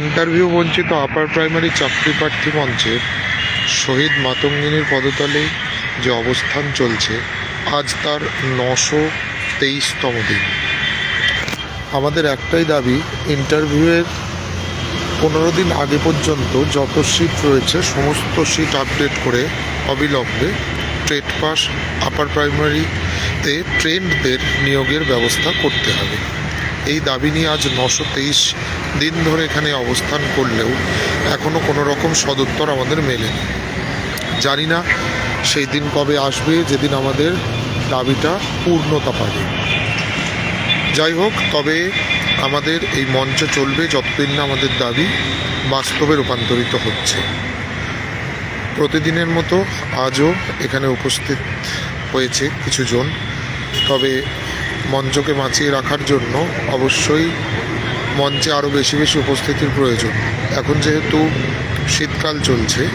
Interview বঞ্চিত upper primary চাকরি প্রার্থী মঞ্চের শহীদ মাতঙ্গিনীর পদতলে যে অবস্থান চলছে, আজ তার নশো তেইশতম দিন। আমাদের একটাই দাবি ইন্টারভিউয়ের পনেরো দিন আগে পর্যন্ত যত সিট রয়েছে, সমস্ত সিট আপডেট করে অবিলম্বে ট্রেড পাস আপার প্রাইমারিতে ট্রেন্ডদের নিয়োগের ব্যবস্থা করতে হবে। এই দাবি নিয়ে আজ নশো তেইশ দিন ধরে এখানে অবস্থান করলেও এখনও কোনো রকম সদুত্তর আমাদের মেলেনি। জানি না সেই দিন কবে আসবে, যেদিন আমাদের দাবিটা পূর্ণতা পাবে। যাই হোক, তবে আমাদের এই মঞ্চ চলবে যতদিন না আমাদের দাবি বাস্তবে রূপান্তরিত হচ্ছে। প্রতিদিনের মতো আজও এখানে উপস্থিত হয়েছে কিছুজন। তবে মঞ্চকে বাঁচিয়ে রাখার জন্য অবশ্যই মঞ্চে আরও বেশি বেশি উপস্থিতির প্রয়োজন। এখন যেহেতু শীতকাল চলছে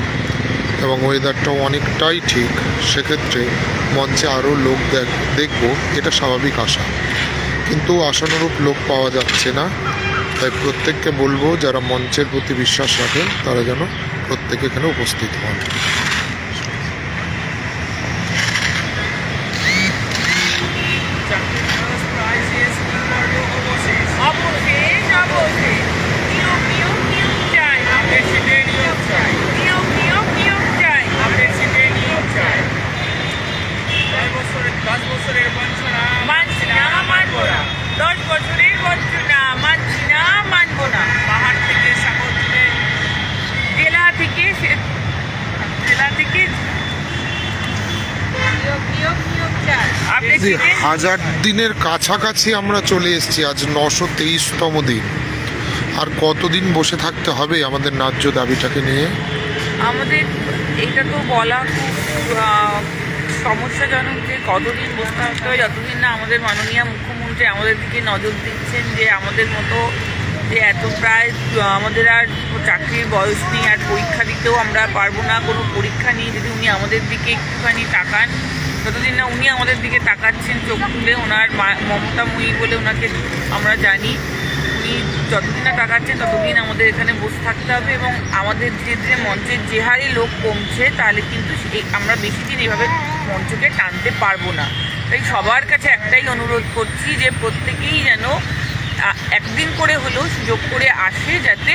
এবং ওয়েদারটাও অনেকটাই ঠিক, সেক্ষেত্রে মঞ্চে আরও লোক দেখ, দেখব, এটা স্বাভাবিক আশা। কিন্তু আশানুরূপ লোক পাওয়া যাচ্ছে না, তাই প্রত্যেককে বলব, যারা মঞ্চের প্রতি বিশ্বাস রাখেন, তারা যেন প্রত্যেকে এখানে উপস্থিত হন অবশেষ অবশেষ নিয়োগ নিয়োগ নিয়োগ চাই দেশে নিয়োগ চাই নিয়োগ নিয়োগ নিয়োগ চাই দেশে নিয়োগ চাই দশ বছরের দশ বছরের বঞ্চনা মানছি না মানবো না দশ বছরের বঞ্চনা মানছি না মানবো না পাহাড় থেকে সাগর তুলে জেলা থেকে সে- জেলা থেকে নিয়োগ নিয়োগ নিয়োগ জি, হাজার দিনের কাছাকাছি আমরা চলে এসেছি আজ নশো তেইশতম দিন। আর কতদিন বসে থাকতে হবে আমাদের ন্যায্য দাবিটাকে নিয়ে? আমাদের এটা তো বলা সমস্যাজনক যে কতদিন বসে থাকতে হয় যতদিন না আমাদের মাননীয় মুখ্যমন্ত্রী আমাদের দিকে নজর দিচ্ছেন যে আমাদের মতো যে এত প্রায় আমাদের আর চাকরির বয়স নেই আর পরীক্ষা দিতেও আমরা পারব না কোনো পরীক্ষা নিয়ে যদি উনি আমাদের দিকে একটুখানি তাকান যতদিন না উনি আমাদের দিকে তাকাচ্ছেন, চোখ খুলে ওনার মমতাময়ী বলে ওনাকে আমরা জানি। উনি যতদিন না তাকাচ্ছেন, ততদিন আমাদের এখানে বসে থাকতে হবে এবং আমাদের ধীরে ধীরে মঞ্চের যে হারে লোক কমছে, তাহলে কিন্তু আমরা বেশি দিন এভাবে মঞ্চকে টানতে পারব না। তাই সবার কাছে একটাই অনুরোধ করছি যে প্রত্যেকেই যেন একদিন করে হলেও সুযোগ করে আসে যাতে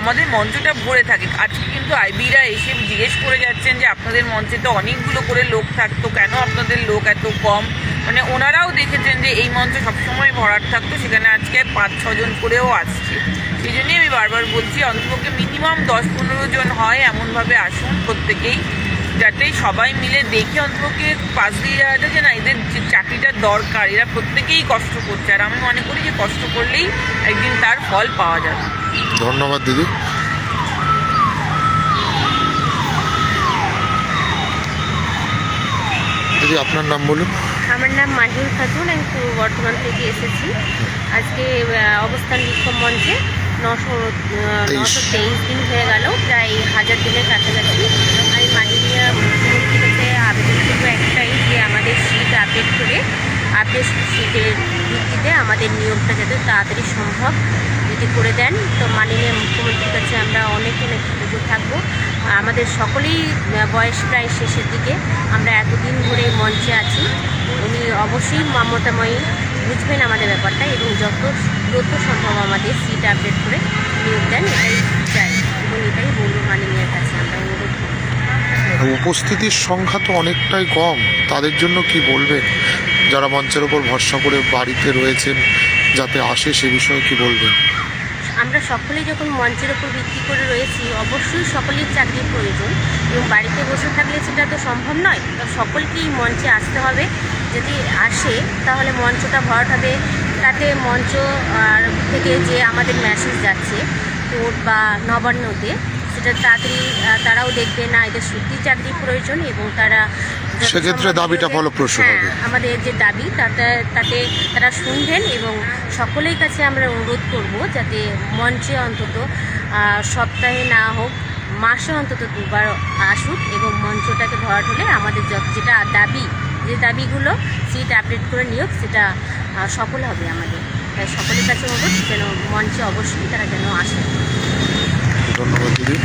আমাদের মঞ্চটা ভরে থাকে। আজকে কিন্তু আইবিরা এসে জিজ্ঞেস করে যাচ্ছেন যে আপনাদের মঞ্চে তো অনেকগুলো করে লোক থাকতো, কেন আপনাদের লোক এত কম? মানে ওনারাও দেখেছেন যে এই মঞ্চ সবসময় ভরাট থাকতো, সেখানে আজকে পাঁচ ছজন করেও আসছে। সেই জন্যই আমি বারবার বলছি, অন্তপক্ষে মিনিমাম দশ, পনেরো জন হয়, এমনভাবে আসুন প্রত্যেকেই। যাতে সবাই মিলে দেখে অন্তপক্ষে পাশ দিয়ে যাওয়া যায় যে না এদের যে চাকরিটার দরকার এরা প্রত্যেকেই কষ্ট করছে। আর আমি মনে করি যে কষ্ট করলেই একদিন তার ফল পাওয়া যাবে। ধন্যবাদ দিদি। দিদি আপনার নাম বলুন। আমার নাম মাহিন খাতুন আমি পূর্ব বর্ধমান থেকে এসেছি। আজকে অবস্থান বিক্ষোভ মঞ্চে। নশো নশো তেইশ দিন হয়ে গেল প্রায় হাজার দিনের কাছাকাছি। আমি মাননীয় মুখ্যমন্ত্রীর কাছে আবেদন করব একটাই যে আমাদের সিট আপডেট করে আপডেট সিটের ভিত্তিতে আমাদের নিয়োগটা যাতে তাড়াতাড়ি সম্ভব যদি করে দেন। তো মাননীয় মুখ্যমন্ত্রীর কাছে আমরা অনেক অনেক কৃতজ্ঞ থাকব। আমাদের সকলেই বয়স প্রায় শেষের দিকে। আমরা এতদিন ধরে মঞ্চে আছি। উনি অবশ্যই মমতাময়ী বুঝবেন আমাদের ব্যাপারটা এবং যত দ্রুত সম্ভব আমাদের সিট আপডেট করে নিয়োগ দেন, এটাই চাই। এবং এটাই বলব মাননীয়ের কাছে আমরা অনুরোধ করব উপস্থিতির সংখ্যা তো অনেকটাই কম। তাদের জন্য কি বলবেন? যারা মঞ্চের ওপর ভরসা করে বাড়িতে রয়েছেন, যাতে আসে সে বিষয়ে কি বলবেন? আমরা সকলেই যখন মঞ্চের ওপর ভিত্তি করে রয়েছি, অবশ্যই সকলের চাকরির প্রয়োজন এবং বাড়িতে বসে থাকলে সেটা তো সম্ভব নয়। তো সকলকেই মঞ্চে আসতে হবে। যদি আসে, তাহলে মঞ্চটা ভরাট হবে। তাতে মঞ্চ থেকে যে আমাদের মেসেজ যাচ্ছে কোর্ট বা নবান্নতে সেটা তাড়াতাড়ি তারাও দেখবে না এদের সত্যি চাকরির প্রয়োজন এবং তারা সেক্ষেত্রে দাবিটা ফলপ্রসূ হ্যাঁ, হবে। আমাদের যে দাবি তাতে তাতে তারা শুনবেন এবং সকলের কাছে আমরা অনুরোধ করব যাতে মঞ্চে অন্তত সপ্তাহে না হোক মাসে অন্তত দুবার আসুক এবং মঞ্চটাকে ভরাট হলে আমাদের যেটা দাবি যে দাবিগুলো সিট আপডেট করে নিয়োগ সেটা সফল হবে আমাদের তাই সকলের কাছে অনুরোধ যেন মঞ্চে অবশ্যই তারা যেন আসে ধন্যবাদ দিদি।